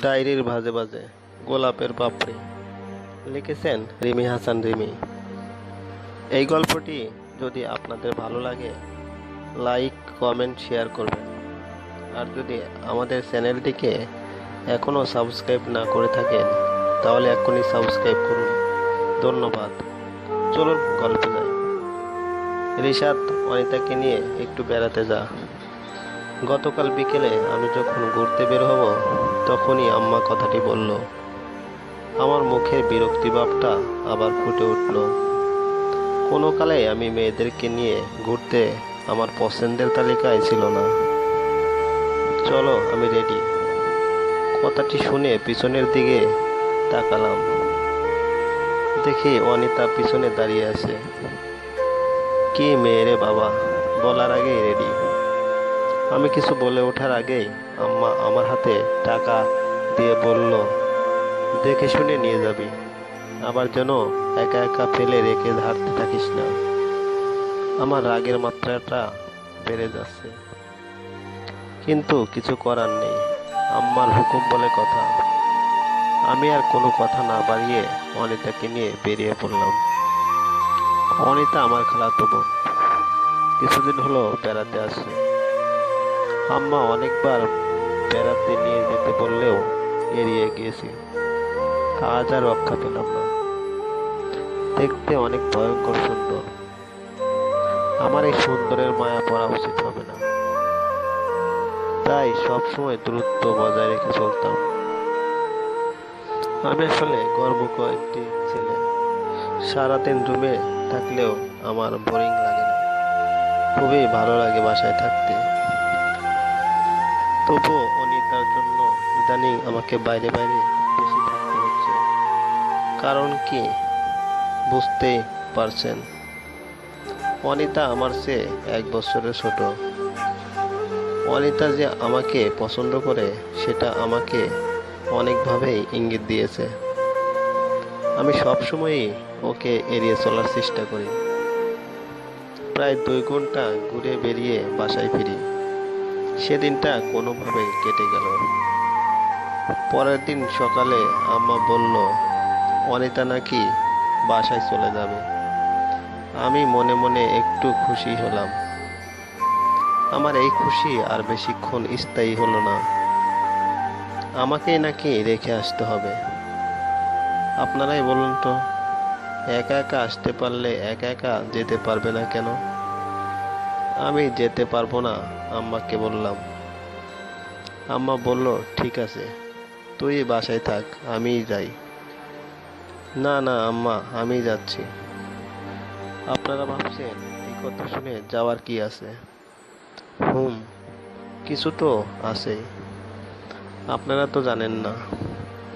ডায়েরির ভাজে ভাজে, গোলাপের পাপড়ি। লিখেছেন রিমি হাসান রিমি। এই গল্পটি যদি আপনাদের ভালো লাগে, লাইক, কমেন্ট, শেয়ার করবেন। আর যদি আমাদের চ্যানেলটিকে এখনও সাবস্ক্রাইব না করে থাকেন, তাহলে এখনই সাবস্ক্রাইব করুন। ধন্যবাদ। চলুন গল্পে যাই। রিশাদ অনিতাকে নিয়ে একটু বেড়াতে যা। গতকাল বিকেলে আমি যখন ঘুরতে বের হব তখনই আম্মা কথাটি বলল, আমার মুখের বিরক্তি ভাবটা আবার ফুটে উঠল। কোনো কালে আমি মেয়েদেরকে নিয়ে ঘুরতে আমার পছন্দের তালিকায় ছিল না। চলো, আমি রেডি। কথাটি শুনে পিছনের দিকে তাকালাম। দেখি অনিতা পিছনে দাঁড়িয়ে আছে। কি মেয়ে রে বাবা, বলার আগেই রেডি। আমি কিছু বলে ওঠার আগেই আম্মা আমার হাতে টাকা দিয়ে বলল, দেখে শুনে নিয়ে যাবি। আবার যেন একা একা ফেলে রেখে হারতে থাকিস না। আমার রাগের মাত্রাটা বেড়ে যাচ্ছে। কিন্তু কিছু করার নেই। আম্মার হুকুম বলে কথা। আমি আর কোনো কথা না বাড়িয়ে অনিতাকে নিয়ে বেরিয়ে পড়লাম। অনিতা আমার খালাতো বোন কিছুদিন হলো বেড়াতে আসে আম্মা অনেকবার বেড়াতে নিয়ে যেতে বললেও এড়িয়ে গিয়েছি। আজ আর রক্ষা পেলাম না। দেখতে অনেক ভয়ঙ্কর সুন্দর। আমার এই সুন্দরের মায়া পড়া উচিত হবে না। তাই সবসময় দূরত্ব বজায় রেখে চলতাম। আমি আসলে গর্ব একটি ছেলে। সারাদিন রুমে থাকলেও আমার বোরিং লাগে না। খুবই ভালো লাগে বাসায় থাকতে। তবুও ইদানিং আমাকে বাইরে বাইরে বেশি থাকতে হচ্ছে। কারণ কি? বুঝতেই পারছেন? অনিতা আমার চেয়ে এক বছরের ছোট। অনিতা যে আমাকে পছন্দ করে, সেটা আমাকে অনেকভাবেই ইঙ্গিত দিয়েছে। আমি সবসময়ই ওকে এড়িয়ে চলার চেষ্টা করি। প্রায় দুই ঘণ্টা ঘুরে বেরিয়ে বাসায় ফিরি। সেদিনটা কোনোভাবে কেটে গেল। পরের দিন সকালে আম্মা বলল, অনিতা নাকি বাসায় চলে যাবে। আমি মনে মনে একটু খুশি হলাম। আমার এই খুশি আর বেশিক্ষণ স্থায়ী হলো না। আমাকেই নাকি রেখে আসতে হবে। আপনারাই বলুন তো, একা একা আসতে পারলে একা একা যেতে পারবে না কেন? আমি যেতে পারব না, আম্মাকে বললাম। আম্মা বলল, ঠিক আছে। তুই বাসায় থাক, আমিই যাই। না না, আম্মা, আমি যাচ্ছি। আপনারা ভাবছেন, এই কথা শুনে যাওয়ার কি আছে? হুম, কিছু তো আছেই আপনারা তো জানেন না।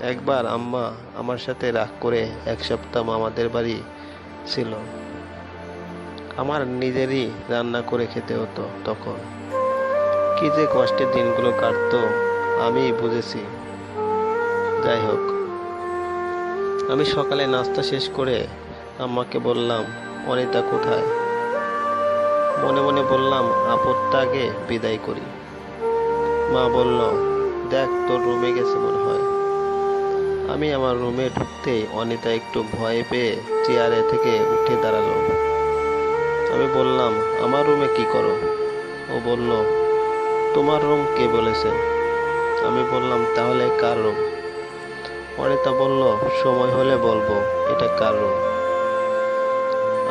একবার আম্মা আমার সাথে রাগ করে এক সপ্তাহ আমাদের বাড়ি ছিল। আমার নিজেরই রান্না করে খেতে হতো তখন। কি যে কষ্টের দিনগুলো কাটতো আমি বুঝেছি। যাই হোক, আমি সকালে নাস্তা শেষ করে আম্মাকে বললাম, অনিতা কোথায়? মনে মনে বললাম আগে বিদায় করি। মা বলল, দেখ তোর রুমে গেছে মনে হয়। আমি আমার রুমে ঢুকতেই অনিতা একটু ভয় পেয়ে চেয়ারে থেকে উঠে দাঁড়াল। আমি বললাম, আমার রুমে কি করো? ও বলল, তোমার রুম কে বলেছে? আমি বললাম, তাহলে কার রুম? অনিতা বলল, সময় হলে বলব, এটা কারণ।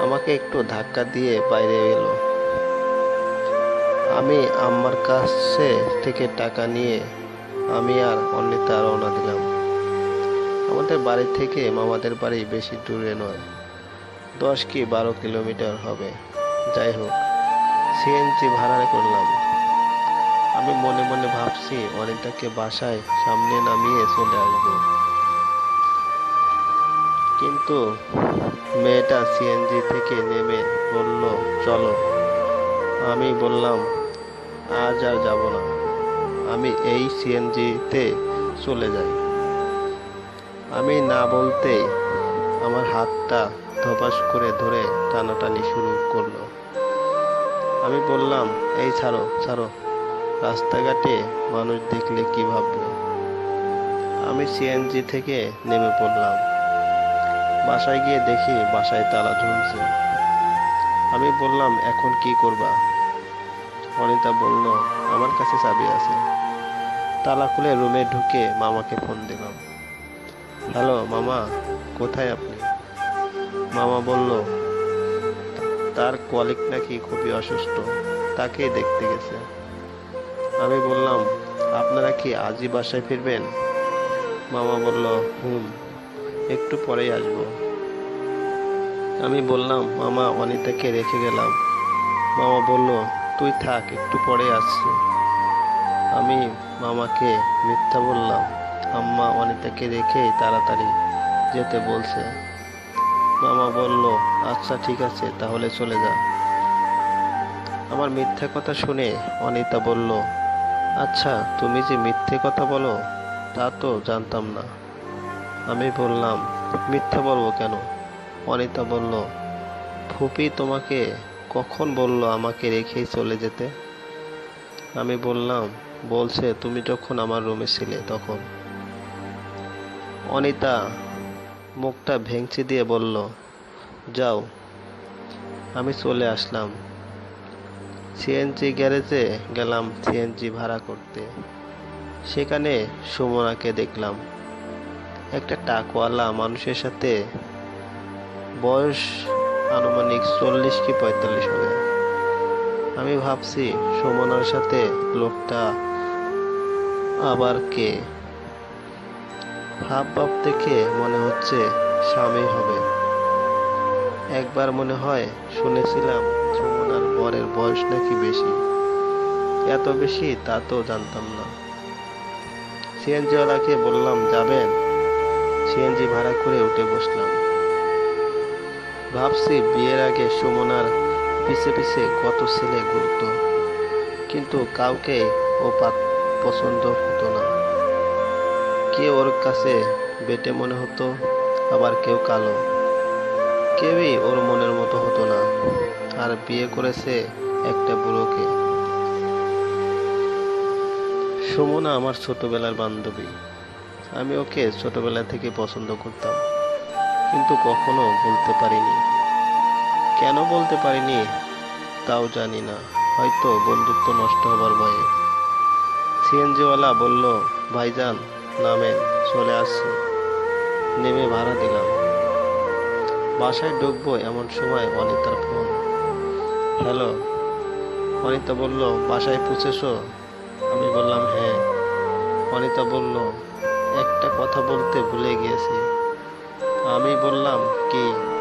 আমাকে একটু ধাক্কা দিয়ে বাইরে এলো। আমি আমার কাছে থেকে টাকা নিয়ে আমি আর অনিতা রওনা দিলাম। আমাদের বাড়ি থেকে মামাদের বাড়ি বেশি দূরে নয়, দশ কি বারো কিলোমিটার হবে। যাই হোক, সিএনজি ভাড়া করলাম। আমি মনে মনে ভাবছি, অনিতাকে বাসায় সামনে নামিয়ে চলে আসব। কিন্তু মেয়েটা সিএনজি থেকে নেমে বলল, চলো। আমি বললাম, আজ আর যাব না। আমি এই সিএনজিতে চলে যাই। আমি না বলতে আমার হাতটা ধপাস করে ধরে টানাটানি শুরু করল। আমি বললাম, এই ছাড়ো ছাড়ো। রাস্তাঘাটে মানুষ দেখলে কী ভাববে? আমি সিএনজি থেকে নেমে পড়লাম। বাসায় গিয়ে দেখি বাসায় তালা ঝুলছে। আমি বললাম, এখন কি করবা? অনিতা বলল, আমার কাছে চাবি আছে। তালা খুলে রুমে ঢুকে মামাকে ফোন দিলাম। হ্যালো, মামা, কোথায় আপনি? মামা বলল, তার কলিগ নাকি খুবই অসুস্থ তাকেই দেখতে গেছে। আমি বললাম, আপনারা কি আজই বাসায় ফিরবেন? মামা বলল, হুম। একটু পরেই আসব। আমি বললাম, মামা, অনিতাকে রেখে গেলাম। মামা বলল, তুই থাক, একটু পরে আসছি। আমি মামাকে মিথ্যা বললাম, আম্মা অনিতাকে রেখে তাড়াতাড়ি যেতে বলছে। মামা বলল আচ্ছা ঠিক আছে, তাহলে চলে যা। আমার মিথ্যা কথা শুনে অনিতা বলল আচ্ছা তুমি যে মিথ্যে কথা বলো, তা তো জানতাম না। আমি বললাম, মিথ্যা বলব কেন? অনিতা বলল, ফুপি তোমাকে কখন বলল আমাকে রেখেই চলে যেতে? আমি বললাম, বলছে তুমি যখন আমার রুমে ছিলে তখন। অনিতা মুখটা ভেঙচি দিয়ে বলল, যাও। আমি চলে আসলাম। সিএনজি গ্যারেজে গেলাম সিএনজি ভাড়া করতে। সেখানে সুমনাকে দেখলাম। একটা টাকওয়ালা মানুষের সাথে বয়স আনুমানিক চল্লিশ কি পঁয়তাল্লিশ হবে। আমি ভাবছি সুমনার সাথে লোকটা আবার কে। ভাব ভাব দেখে মনে হচ্ছে স্বামী হবে। একবার মনে হয় শুনেছিলাম সুমনার বরের বয়স নাকি বেশি। এত বেশি তা তো জানতাম না। সিএনজিওয়ালাকে বললাম, যাবেন? সিএনজি ভাড়া করে উঠে বসলাম। ভাবছি বিয়ের আগে সুমনার পিছে পিছে কত ছেলে ঘুরত, কিন্তু কাউকে ও পছন্দ হতো না। কেউ ওর কাছে বেটে মনে হতো, আবার কেউ কালো। কেউই ওর মনের মতো হতো না, আর বিয়ে করেছে একটা বুড়োকে। সুমনা আমার ছোটবেলার বান্ধবী। আমি ওকে ছোটবেলা থেকে পছন্দ করতাম, কিন্তু কখনো বলতে পারিনি। কেন বলতে পারিনি তাও জানি না। হয়তো বন্ধুত্ব নষ্ট হবার ভয়ে। সিএনজিওয়ালা বলল, ভাইজান, নামেন, চলে আসছি। নেমে ভাড়া দিলাম। বাসায় ঢুকবো এমন সময় অনিতার ফোন। হ্যালো? অনিতা বলল, বাসায় পৌঁছেছো? আমি বললাম হ্যাঁ। অনিতা বলল একটা কথা বলতে ভুলে গিয়েছি। আমি বললাম কি?